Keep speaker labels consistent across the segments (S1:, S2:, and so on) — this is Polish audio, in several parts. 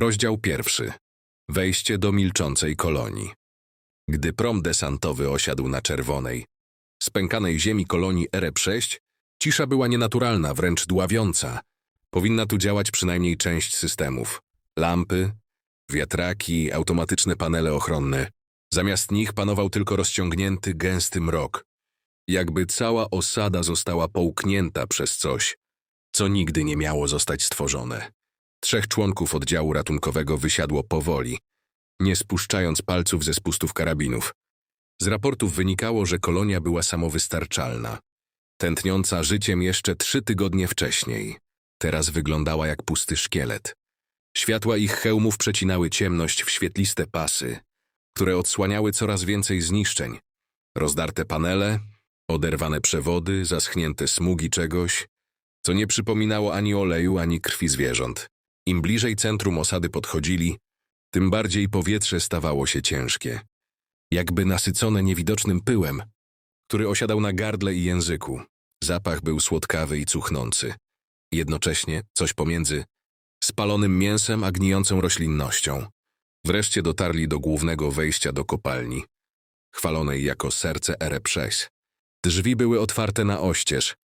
S1: Rozdział pierwszy. Wejście do milczącej kolonii. Gdy prom desantowy osiadł na czerwonej, spękanej ziemi kolonii Ereb-6, cisza była nienaturalna, wręcz dławiąca. Powinna tu działać przynajmniej część systemów. Lampy, wiatraki, automatyczne panele ochronne. Zamiast nich panował tylko rozciągnięty, gęsty mrok. Jakby cała osada została połknięta przez coś, co nigdy nie miało zostać stworzone. Trzech członków oddziału ratunkowego wysiadło powoli, nie spuszczając palców ze spustów karabinów. Z raportów wynikało, że kolonia była samowystarczalna, tętniąca życiem jeszcze trzy tygodnie wcześniej. Teraz wyglądała jak pusty szkielet. Światła ich hełmów przecinały ciemność w świetliste pasy, które odsłaniały coraz więcej zniszczeń. Rozdarte panele, oderwane przewody, zaschnięte smugi czegoś, co nie przypominało ani oleju, ani krwi zwierząt. Im bliżej centrum osady podchodzili, tym bardziej powietrze stawało się ciężkie, jakby nasycone niewidocznym pyłem, który osiadał na gardle i języku. Zapach był słodkawy i cuchnący. Jednocześnie coś pomiędzy spalonym mięsem a gnijącą roślinnością. Wreszcie dotarli do głównego wejścia do kopalni, chwalonej jako serce Erep-6. Drzwi były otwarte na oścież,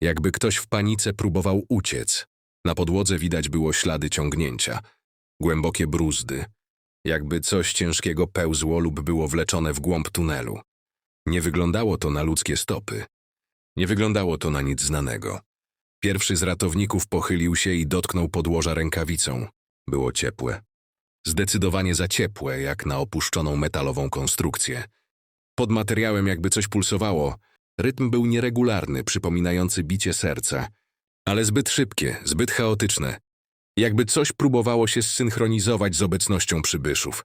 S1: jakby ktoś w panice próbował uciec. Na podłodze widać było ślady ciągnięcia, głębokie bruzdy, jakby coś ciężkiego pełzło lub było wleczone w głąb tunelu. Nie wyglądało to na ludzkie stopy. Nie wyglądało to na nic znanego. Pierwszy z ratowników pochylił się i dotknął podłoża rękawicą. Było ciepłe. Zdecydowanie za ciepłe, jak na opuszczoną metalową konstrukcję. Pod materiałem jakby coś pulsowało. Rytm był nieregularny, przypominający bicie serca, ale zbyt szybkie, zbyt chaotyczne. Jakby coś próbowało się zsynchronizować z obecnością przybyszów.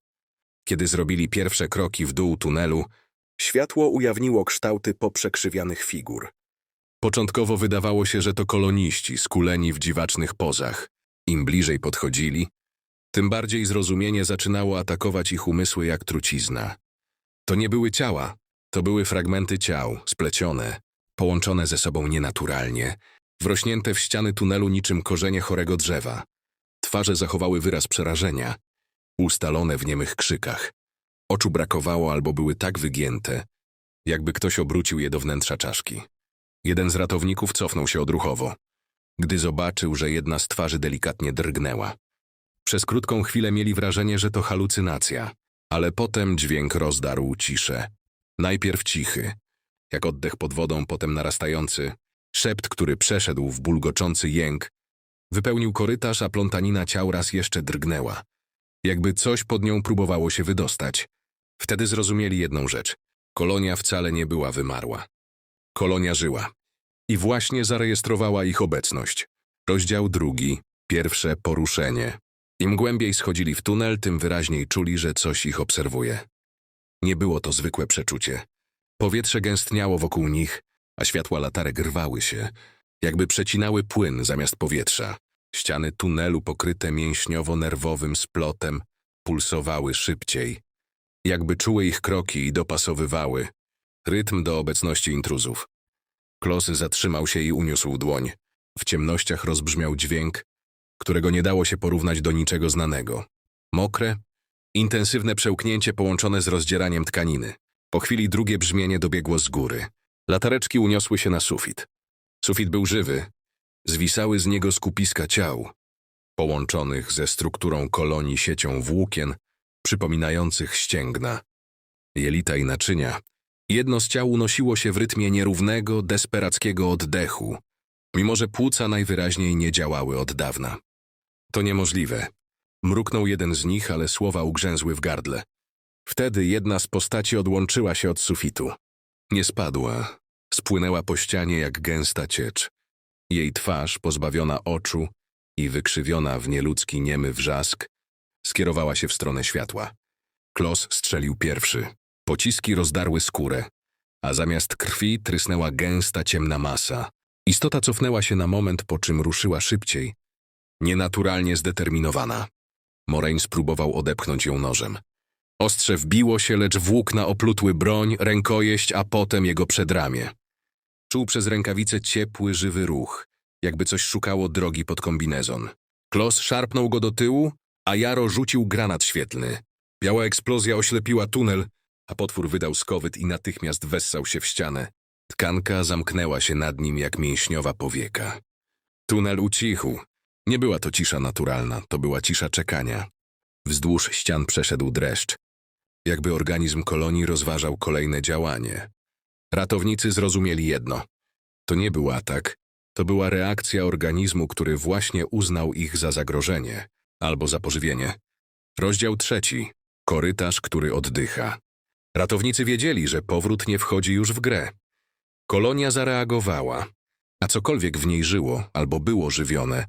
S1: Kiedy zrobili pierwsze kroki w dół tunelu, światło ujawniło kształty poprzekrzywianych figur. Początkowo wydawało się, że to koloniści skuleni w dziwacznych pozach. Im bliżej podchodzili, tym bardziej zrozumienie zaczynało atakować ich umysły jak trucizna. To nie były ciała, to były fragmenty ciał, splecione, połączone ze sobą nienaturalnie, wrośnięte w ściany tunelu niczym korzenie chorego drzewa. Twarze zachowały wyraz przerażenia, ustalone w niemych krzykach. Oczu brakowało albo były tak wygięte, jakby ktoś obrócił je do wnętrza czaszki. Jeden z ratowników cofnął się odruchowo, gdy zobaczył, że jedna z twarzy delikatnie drgnęła. Przez krótką chwilę mieli wrażenie, że to halucynacja, ale potem dźwięk rozdarł ciszę. Najpierw cichy, jak oddech pod wodą, potem narastający, szept, który przeszedł w bulgoczący jęk, wypełnił korytarz, a plątanina ciał raz jeszcze drgnęła. Jakby coś pod nią próbowało się wydostać. Wtedy zrozumieli jedną rzecz. Kolonia wcale nie była wymarła. Kolonia żyła. I właśnie zarejestrowała ich obecność. Rozdział drugi, pierwsze poruszenie. Im głębiej schodzili w tunel, tym wyraźniej czuli, że coś ich obserwuje. Nie było to zwykłe przeczucie. Powietrze gęstniało wokół nich, a światła latarek rwały się, jakby przecinały płyn zamiast powietrza. Ściany tunelu pokryte mięśniowo-nerwowym splotem pulsowały szybciej, jakby czuły ich kroki i dopasowywały rytm do obecności intruzów. Klos zatrzymał się i uniósł dłoń. W ciemnościach rozbrzmiał dźwięk, którego nie dało się porównać do niczego znanego. Mokre, intensywne przełknięcie połączone z rozdzieraniem tkaniny. Po chwili drugie brzmienie dobiegło z góry. Latareczki uniosły się na sufit. Sufit był żywy. Zwisały z niego skupiska ciał, połączonych ze strukturą kolonii siecią włókien, przypominających ścięgna, jelita i naczynia. Jedno z ciał unosiło się w rytmie nierównego, desperackiego oddechu, mimo że płuca najwyraźniej nie działały od dawna. To niemożliwe. Mruknął jeden z nich, ale słowa ugrzęzły w gardle. Wtedy jedna z postaci odłączyła się od sufitu. Nie spadła. Spłynęła po ścianie jak gęsta ciecz. Jej twarz, pozbawiona oczu i wykrzywiona w nieludzki niemy wrzask, skierowała się w stronę światła. Klos strzelił pierwszy. Pociski rozdarły skórę, a zamiast krwi trysnęła gęsta, ciemna masa. Istota cofnęła się na moment, po czym ruszyła szybciej, nienaturalnie zdeterminowana. Moraine spróbował odepchnąć ją nożem. Ostrze wbiło się, lecz włókna oplutły broń, rękojeść, a potem jego przedramię. Czuł przez rękawicę ciepły, żywy ruch, jakby coś szukało drogi pod kombinezon. Klos szarpnął go do tyłu, a Jaro rzucił granat świetlny. Biała eksplozja oślepiła tunel, a potwór wydał skowyt i natychmiast wessał się w ścianę. Tkanka zamknęła się nad nim jak mięśniowa powieka. Tunel ucichł. Nie była to cisza naturalna, to była cisza czekania. Wzdłuż ścian przeszedł dreszcz. Jakby organizm kolonii rozważał kolejne działanie. Ratownicy zrozumieli jedno. To nie był atak, to była reakcja organizmu, który właśnie uznał ich za zagrożenie albo za pożywienie. Rozdział trzeci. Korytarz, który oddycha. Ratownicy wiedzieli, że powrót nie wchodzi już w grę. Kolonia zareagowała, a cokolwiek w niej żyło albo było żywione,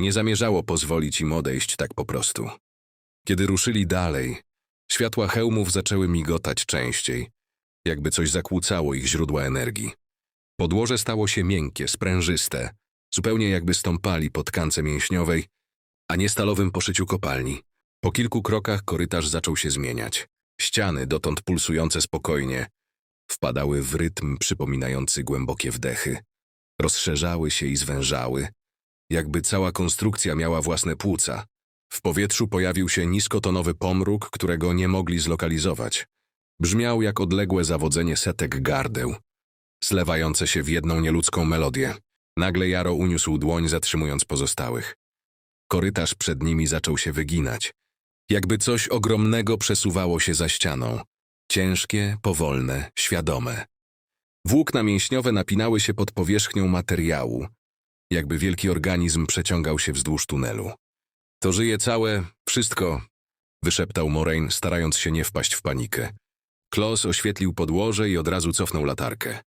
S1: nie zamierzało pozwolić im odejść tak po prostu. Kiedy ruszyli dalej, światła hełmów zaczęły migotać częściej, jakby coś zakłócało ich źródła energii. Podłoże stało się miękkie, sprężyste, zupełnie jakby stąpali po tkance mięśniowej, a nie stalowym poszyciu kopalni. Po kilku krokach korytarz zaczął się zmieniać. Ściany, dotąd pulsujące spokojnie, wpadały w rytm przypominający głębokie wdechy. Rozszerzały się i zwężały, jakby cała konstrukcja miała własne płuca. W powietrzu pojawił się niskotonowy pomruk, którego nie mogli zlokalizować. Brzmiał jak odległe zawodzenie setek gardeł, zlewające się w jedną nieludzką melodię. Nagle Jaro uniósł dłoń, zatrzymując pozostałych. Korytarz przed nimi zaczął się wyginać. Jakby coś ogromnego przesuwało się za ścianą. Ciężkie, powolne, świadome. Włókna mięśniowe napinały się pod powierzchnią materiału, jakby wielki organizm przeciągał się wzdłuż tunelu. To żyje całe, wszystko, wyszeptał Moraine, starając się nie wpaść w panikę. Klos oświetlił podłoże i od razu cofnął latarkę.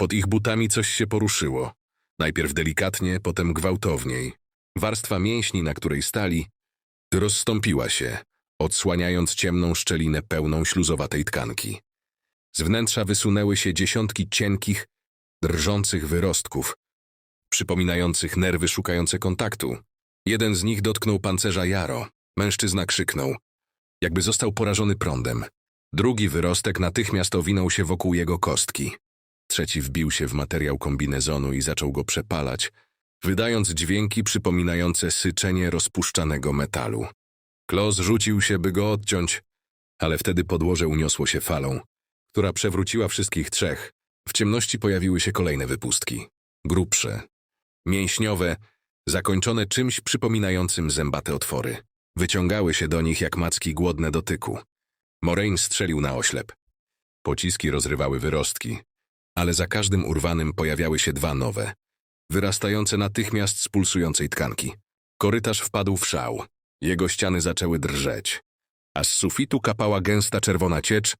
S1: Pod ich butami coś się poruszyło. Najpierw delikatnie, potem gwałtowniej. Warstwa mięśni, na której stali, rozstąpiła się, odsłaniając ciemną szczelinę pełną śluzowatej tkanki. Z wnętrza wysunęły się dziesiątki cienkich, drżących wyrostków, przypominających nerwy szukające kontaktu. Jeden z nich dotknął pancerza Jaro. Mężczyzna krzyknął, jakby został porażony prądem. Drugi wyrostek natychmiast owinął się wokół jego kostki. Trzeci wbił się w materiał kombinezonu i zaczął go przepalać, wydając dźwięki przypominające syczenie rozpuszczanego metalu. Klos rzucił się, by go odciąć, ale wtedy podłoże uniosło się falą, która przewróciła wszystkich trzech. W ciemności pojawiły się kolejne wypustki. Grubsze, mięśniowe, zakończone czymś przypominającym zębate otwory. Wyciągały się do nich jak macki głodne dotyku. Moraine strzelił na oślep. Pociski rozrywały wyrostki, ale za każdym urwanym pojawiały się dwa nowe, wyrastające natychmiast z pulsującej tkanki. Korytarz wpadł w szał. Jego ściany zaczęły drżeć, a z sufitu kapała gęsta czerwona ciecz,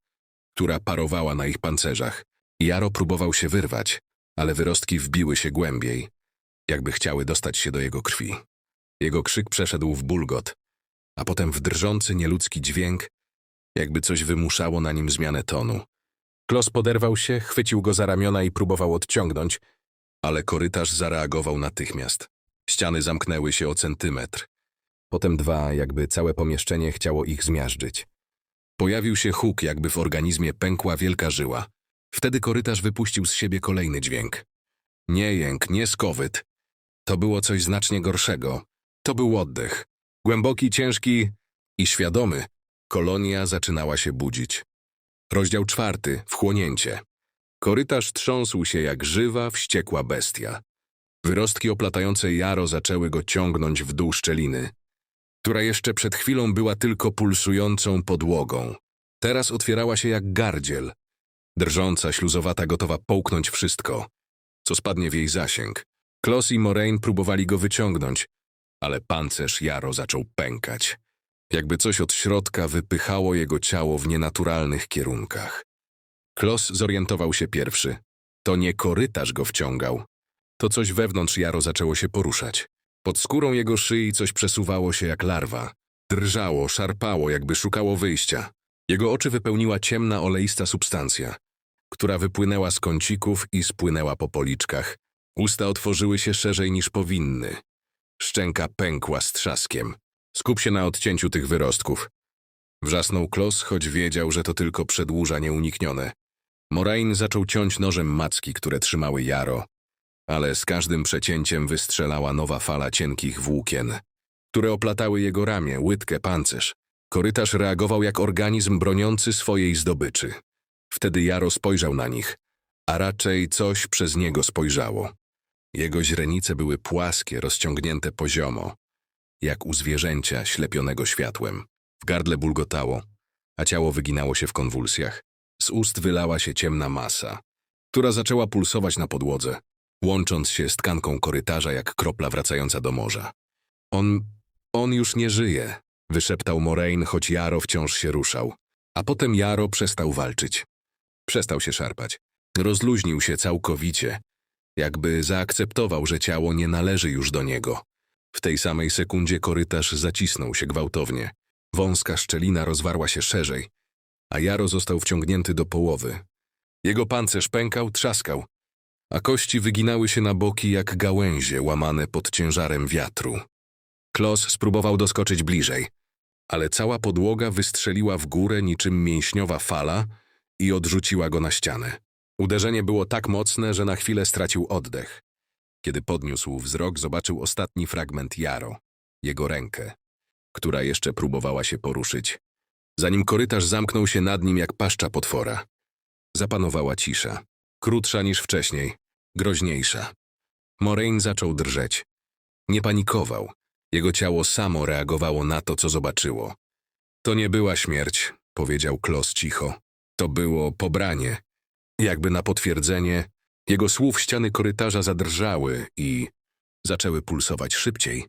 S1: która parowała na ich pancerzach. Jaro próbował się wyrwać, ale wyrostki wbiły się głębiej, jakby chciały dostać się do jego krwi. Jego krzyk przeszedł w bulgot, a potem w drżący, nieludzki dźwięk, jakby coś wymuszało na nim zmianę tonu. Klos poderwał się, chwycił go za ramiona i próbował odciągnąć, ale korytarz zareagował natychmiast. Ściany zamknęły się o centymetr. Potem dwa, jakby całe pomieszczenie chciało ich zmiażdżyć. Pojawił się huk, jakby w organizmie pękła wielka żyła. Wtedy korytarz wypuścił z siebie kolejny dźwięk. Nie jęk, nie skowyt. To było coś znacznie gorszego. To był oddech. Głęboki, ciężki i świadomy. Kolonia zaczynała się budzić. Rozdział czwarty. Wchłonięcie. Korytarz trząsł się jak żywa, wściekła bestia. Wyrostki oplatające Jaro zaczęły go ciągnąć w dół szczeliny, która jeszcze przed chwilą była tylko pulsującą podłogą. Teraz otwierała się jak gardziel, drżąca, śluzowata, gotowa połknąć wszystko, co spadnie w jej zasięg. Klos i Moraine próbowali go wyciągnąć, ale pancerz Jaro zaczął pękać. Jakby coś od środka wypychało jego ciało w nienaturalnych kierunkach. Klos zorientował się pierwszy. To nie korytarz go wciągał. To coś wewnątrz Jaro zaczęło się poruszać. Pod skórą jego szyi coś przesuwało się jak larwa. Drżało, szarpało, jakby szukało wyjścia. Jego oczy wypełniła ciemna, oleista substancja, która wypłynęła z kącików i spłynęła po policzkach. Usta otworzyły się szerzej niż powinny. Szczęka pękła z trzaskiem. Skup się na odcięciu tych wyrostków. Wrzasnął Klos, choć wiedział, że to tylko przedłuża nieuniknione. Moraine zaczął ciąć nożem macki, które trzymały Jaro, ale z każdym przecięciem wystrzelała nowa fala cienkich włókien, które oplatały jego ramię, łydkę, pancerz. Korytarz reagował jak organizm broniący swojej zdobyczy. Wtedy Jaro spojrzał na nich, a raczej coś przez niego spojrzało. Jego źrenice były płaskie, rozciągnięte poziomo, jak u zwierzęcia ślepionego światłem. W gardle bulgotało, a ciało wyginało się w konwulsjach. Z ust wylała się ciemna masa, która zaczęła pulsować na podłodze, łącząc się z tkanką korytarza jak kropla wracająca do morza. On, on już nie żyje, wyszeptał Moraine, choć Jaro wciąż się ruszał. A potem Jaro przestał walczyć. Przestał się szarpać. Rozluźnił się całkowicie, jakby zaakceptował, że ciało nie należy już do niego. W tej samej sekundzie korytarz zacisnął się gwałtownie. Wąska szczelina rozwarła się szerzej, a Jaro został wciągnięty do połowy. Jego pancerz pękał, trzaskał, a kości wyginały się na boki jak gałęzie łamane pod ciężarem wiatru. Klos spróbował doskoczyć bliżej, ale cała podłoga wystrzeliła w górę niczym mięśniowa fala i odrzuciła go na ścianę. Uderzenie było tak mocne, że na chwilę stracił oddech. Kiedy podniósł wzrok, zobaczył ostatni fragment Jaro, jego rękę, która jeszcze próbowała się poruszyć. Zanim korytarz zamknął się nad nim jak paszcza potwora. Zapanowała cisza, krótsza niż wcześniej, groźniejsza. Moraine zaczął drżeć. Nie panikował. Jego ciało samo reagowało na to, co zobaczyło. To nie była śmierć, powiedział Klos cicho. To było pobranie. Jakby na potwierdzenie, jego słów ściany korytarza zadrżały i zaczęły pulsować szybciej,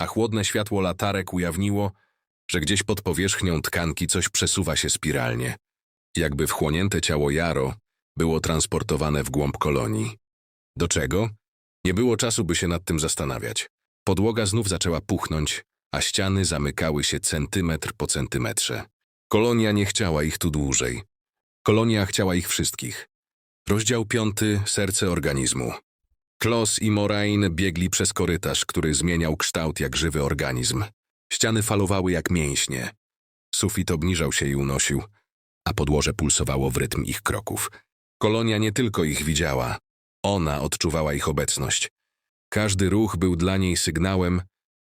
S1: a chłodne światło latarek ujawniło, że gdzieś pod powierzchnią tkanki coś przesuwa się spiralnie. Jakby wchłonięte ciało Jaro było transportowane w głąb kolonii. Do czego? Nie było czasu, by się nad tym zastanawiać. Podłoga znów zaczęła puchnąć, a ściany zamykały się centymetr po centymetrze. Kolonia nie chciała ich tu dłużej. Kolonia chciała ich wszystkich. Rozdział piąty – Serce organizmu. Klos i Moraine biegli przez korytarz, który zmieniał kształt jak żywy organizm. Ściany falowały jak mięśnie. Sufit obniżał się i unosił, a podłoże pulsowało w rytm ich kroków. Kolonia nie tylko ich widziała, ona odczuwała ich obecność. Każdy ruch był dla niej sygnałem,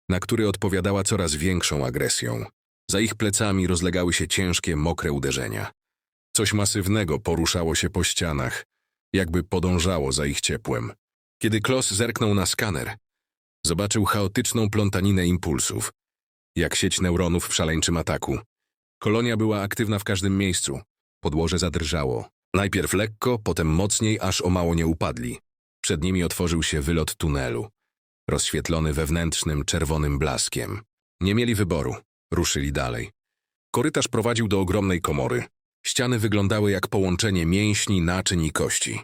S1: na który odpowiadała coraz większą agresją. Za ich plecami rozlegały się ciężkie, mokre uderzenia. Coś masywnego poruszało się po ścianach, jakby podążało za ich ciepłem. Kiedy Klos zerknął na skaner, zobaczył chaotyczną plątaninę impulsów, jak sieć neuronów w szaleńczym ataku. Kolonia była aktywna w każdym miejscu. Podłoże zadrżało. Najpierw lekko, potem mocniej, aż o mało nie upadli. Przed nimi otworzył się wylot tunelu, rozświetlony wewnętrznym czerwonym blaskiem. Nie mieli wyboru. Ruszyli dalej. Korytarz prowadził do ogromnej komory. Ściany wyglądały jak połączenie mięśni, naczyń i kości.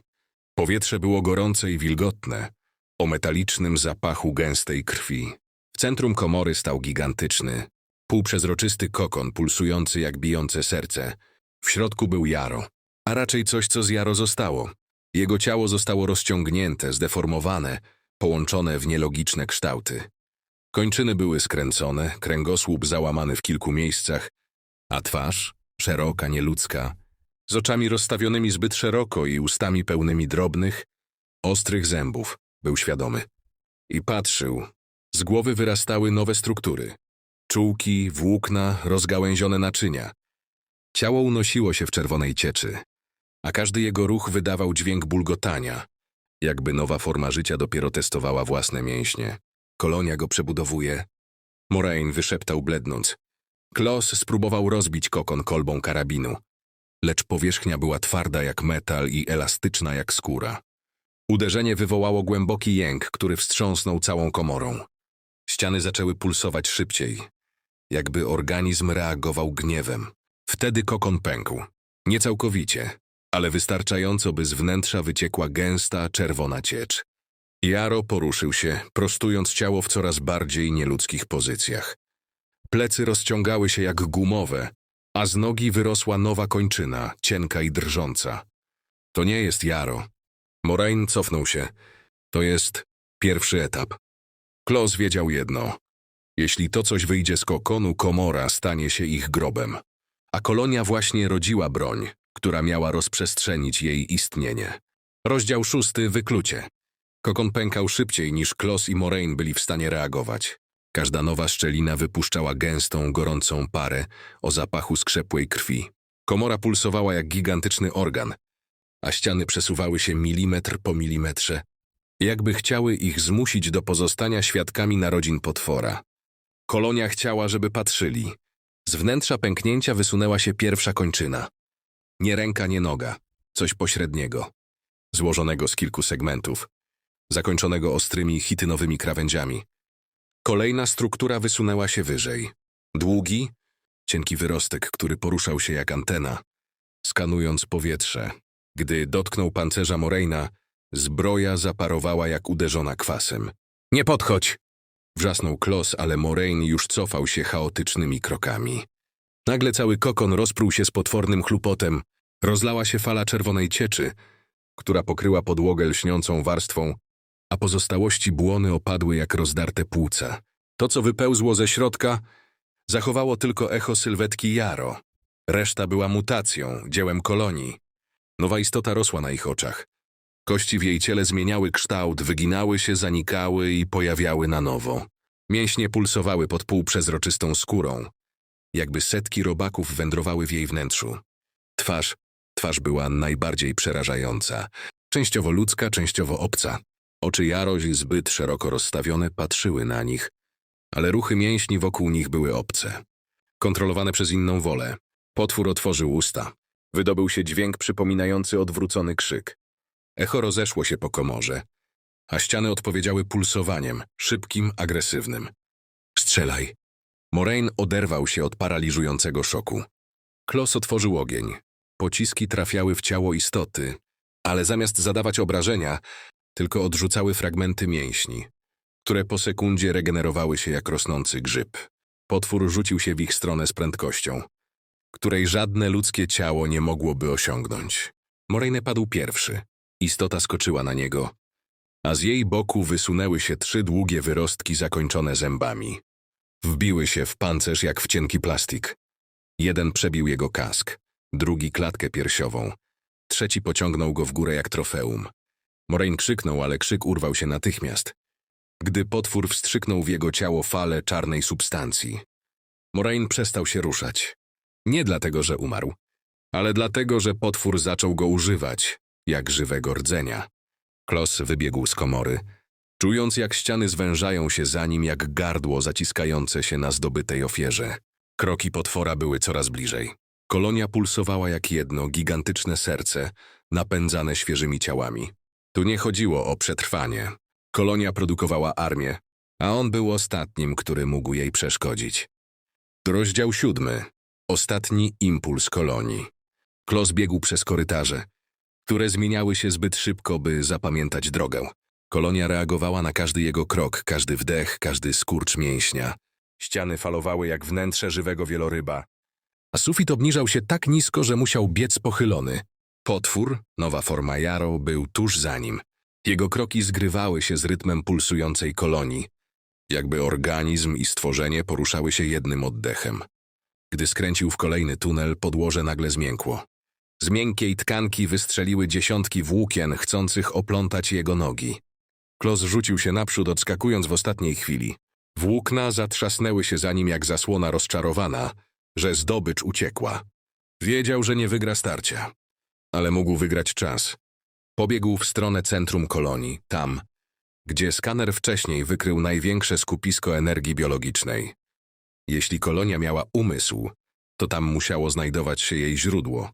S1: Powietrze było gorące i wilgotne, o metalicznym zapachu gęstej krwi. W centrum komory stał gigantyczny, półprzezroczysty kokon pulsujący jak bijące serce. W środku był Jaro, a raczej coś, co z Jaro zostało. Jego ciało zostało rozciągnięte, zdeformowane, połączone w nielogiczne kształty. Kończyny były skręcone, kręgosłup załamany w kilku miejscach, a twarz, szeroka, nieludzka, z oczami rozstawionymi zbyt szeroko i ustami pełnymi drobnych, ostrych zębów, był świadomy. I patrzył. Z głowy wyrastały nowe struktury. Czułki, włókna, rozgałęzione naczynia. Ciało unosiło się w czerwonej cieczy, a każdy jego ruch wydawał dźwięk bulgotania, jakby nowa forma życia dopiero testowała własne mięśnie. Kolonia go przebudowuje. Moraine wyszeptał blednąc. Klos spróbował rozbić kokon kolbą karabinu, lecz powierzchnia była twarda jak metal i elastyczna jak skóra. Uderzenie wywołało głęboki jęk, który wstrząsnął całą komorą. Ściany zaczęły pulsować szybciej, jakby organizm reagował gniewem. Wtedy kokon pękł. Nie całkowicie, ale wystarczająco, by z wnętrza wyciekła gęsta, czerwona ciecz. Jaro poruszył się, prostując ciało w coraz bardziej nieludzkich pozycjach. Plecy rozciągały się jak gumowe, a z nogi wyrosła nowa kończyna, cienka i drżąca. To nie jest Jaro. Moraine cofnął się. To jest pierwszy etap. Klos wiedział jedno. Jeśli to coś wyjdzie z kokonu, komora stanie się ich grobem. A kolonia właśnie rodziła broń, która miała rozprzestrzenić jej istnienie. Rozdział szósty – wyklucie. Kokon pękał szybciej niż Klos i Moraine byli w stanie reagować. Każda nowa szczelina wypuszczała gęstą, gorącą parę o zapachu skrzepłej krwi. Komora pulsowała jak gigantyczny organ, a ściany przesuwały się milimetr po milimetrze, jakby chciały ich zmusić do pozostania świadkami narodzin potwora. Kolonia chciała, żeby patrzyli. Z wnętrza pęknięcia wysunęła się pierwsza kończyna. Nie ręka, nie noga, coś pośredniego, złożonego z kilku segmentów, zakończonego ostrymi, chitynowymi krawędziami. Kolejna struktura wysunęła się wyżej. Długi, cienki wyrostek, który poruszał się jak antena, skanując powietrze. Gdy dotknął pancerza Moreina, zbroja zaparowała jak uderzona kwasem. Nie podchodź! Wrzasnął Klos, ale Moraine już cofał się chaotycznymi krokami. Nagle cały kokon rozpruł się z potwornym chlupotem. Rozlała się fala czerwonej cieczy, która pokryła podłogę lśniącą warstwą, a pozostałości błony opadły jak rozdarte płuca. To, co wypełzło ze środka, zachowało tylko echo sylwetki Jaro. Reszta była mutacją, dziełem kolonii. Nowa istota rosła na ich oczach. Kości w jej ciele zmieniały kształt, wyginały się, zanikały i pojawiały na nowo. Mięśnie pulsowały pod półprzezroczystą skórą, jakby setki robaków wędrowały w jej wnętrzu. Twarz, twarz była najbardziej przerażająca. Częściowo ludzka, częściowo obca. Oczy Jaroź zbyt szeroko rozstawione patrzyły na nich, ale ruchy mięśni wokół nich były obce. Kontrolowane przez inną wolę. Potwór otworzył usta. Wydobył się dźwięk przypominający odwrócony krzyk. Echo rozeszło się po komorze, a ściany odpowiedziały pulsowaniem, szybkim, agresywnym. Strzelaj! Moraine oderwał się od paraliżującego szoku. Klos otworzył ogień. Pociski trafiały w ciało istoty, ale zamiast zadawać obrażenia, tylko odrzucały fragmenty mięśni, które po sekundzie regenerowały się jak rosnący grzyb. Potwór rzucił się w ich stronę z prędkością, której żadne ludzkie ciało nie mogłoby osiągnąć. Moraine padł pierwszy. Istota skoczyła na niego, a z jej boku wysunęły się trzy długie wyrostki zakończone zębami. Wbiły się w pancerz jak w cienki plastik. Jeden przebił jego kask, drugi klatkę piersiową, trzeci pociągnął go w górę jak trofeum. Moraine krzyknął, ale krzyk urwał się natychmiast, gdy potwór wstrzyknął w jego ciało falę czarnej substancji. Moraine przestał się ruszać. Nie dlatego, że umarł, ale dlatego, że potwór zaczął go używać, jak żywego rdzenia. Klos wybiegł z komory, czując jak ściany zwężają się za nim jak gardło zaciskające się na zdobytej ofierze. Kroki potwora były coraz bliżej. Kolonia pulsowała jak jedno gigantyczne serce, napędzane świeżymi ciałami. Tu nie chodziło o przetrwanie. Kolonia produkowała armię, a on był ostatnim, który mógł jej przeszkodzić. Rozdział siódmy. Ostatni impuls kolonii. Klos biegł przez korytarze, które zmieniały się zbyt szybko, by zapamiętać drogę. Kolonia reagowała na każdy jego krok, każdy wdech, każdy skurcz mięśnia. Ściany falowały jak wnętrze żywego wieloryba, a sufit obniżał się tak nisko, że musiał biec pochylony. Potwór, nowa forma Jaro, był tuż za nim. Jego kroki zgrywały się z rytmem pulsującej kolonii, jakby organizm i stworzenie poruszały się jednym oddechem. Gdy skręcił w kolejny tunel, podłoże nagle zmiękło. Z miękkiej tkanki wystrzeliły dziesiątki włókien, chcących oplątać jego nogi. Klos rzucił się naprzód, odskakując w ostatniej chwili. Włókna zatrzasnęły się za nim jak zasłona rozczarowana, że zdobycz uciekła. Wiedział, że nie wygra starcia, ale mógł wygrać czas. Pobiegł w stronę centrum kolonii, tam, gdzie skaner wcześniej wykrył największe skupisko energii biologicznej. Jeśli kolonia miała umysł, to tam musiało znajdować się jej źródło,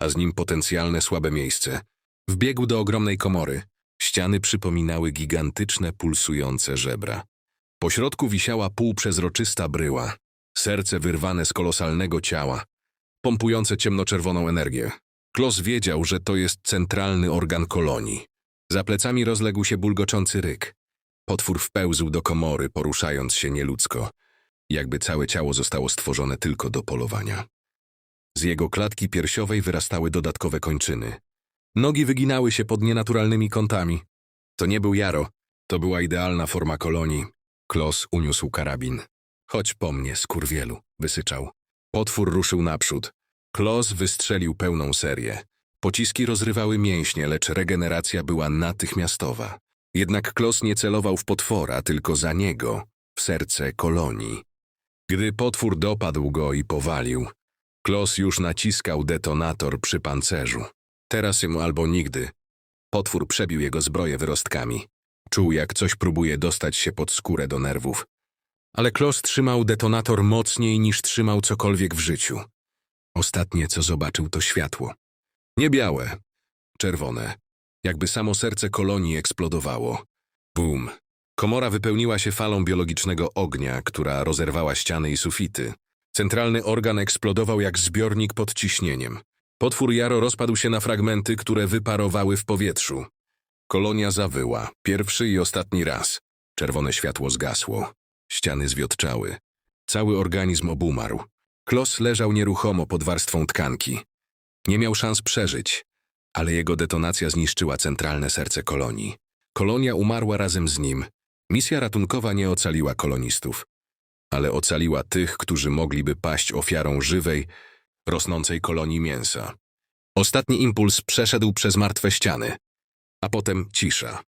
S1: a z nim potencjalne słabe miejsce. Wbiegł do ogromnej komory. Ściany przypominały gigantyczne, pulsujące żebra. Po środku wisiała półprzezroczysta bryła, serce wyrwane z kolosalnego ciała, pompujące ciemnoczerwoną energię. Klos wiedział, że to jest centralny organ kolonii. Za plecami rozległ się bulgoczący ryk. Potwór wpełzł do komory, poruszając się nieludzko, jakby całe ciało zostało stworzone tylko do polowania. Z jego klatki piersiowej wyrastały dodatkowe kończyny. Nogi wyginały się pod nienaturalnymi kątami. To nie był Jaro, to była idealna forma kolonii. Klos uniósł karabin. Chodź po mnie, skurwielu, wysyczał. Potwór ruszył naprzód. Klos wystrzelił pełną serię. Pociski rozrywały mięśnie, lecz regeneracja była natychmiastowa. Jednak Klos nie celował w potwora, tylko za niego, w serce kolonii. Gdy potwór dopadł go i powalił, Klos już naciskał detonator przy pancerzu. Teraz ją albo nigdy. Potwór przebił jego zbroję wyrostkami. Czuł, jak coś próbuje dostać się pod skórę do nerwów. Ale Klos trzymał detonator mocniej niż trzymał cokolwiek w życiu. Ostatnie, co zobaczył, to światło. Nie białe, czerwone. Jakby samo serce kolonii eksplodowało. Bum. Komora wypełniła się falą biologicznego ognia, która rozerwała ściany i sufity. Centralny organ eksplodował jak zbiornik pod ciśnieniem. Potwór Jaro rozpadł się na fragmenty, które wyparowały w powietrzu. Kolonia zawyła. Pierwszy i ostatni raz. Czerwone światło zgasło. Ściany zwiotczały. Cały organizm obumarł. Klos leżał nieruchomo pod warstwą tkanki. Nie miał szans przeżyć, ale jego detonacja zniszczyła centralne serce kolonii. Kolonia umarła razem z nim. Misja ratunkowa nie ocaliła kolonistów, ale ocaliła tych, którzy mogliby paść ofiarą żywej, rosnącej kolonii mięsa. Ostatni impuls przeszedł przez martwe ściany, a potem cisza.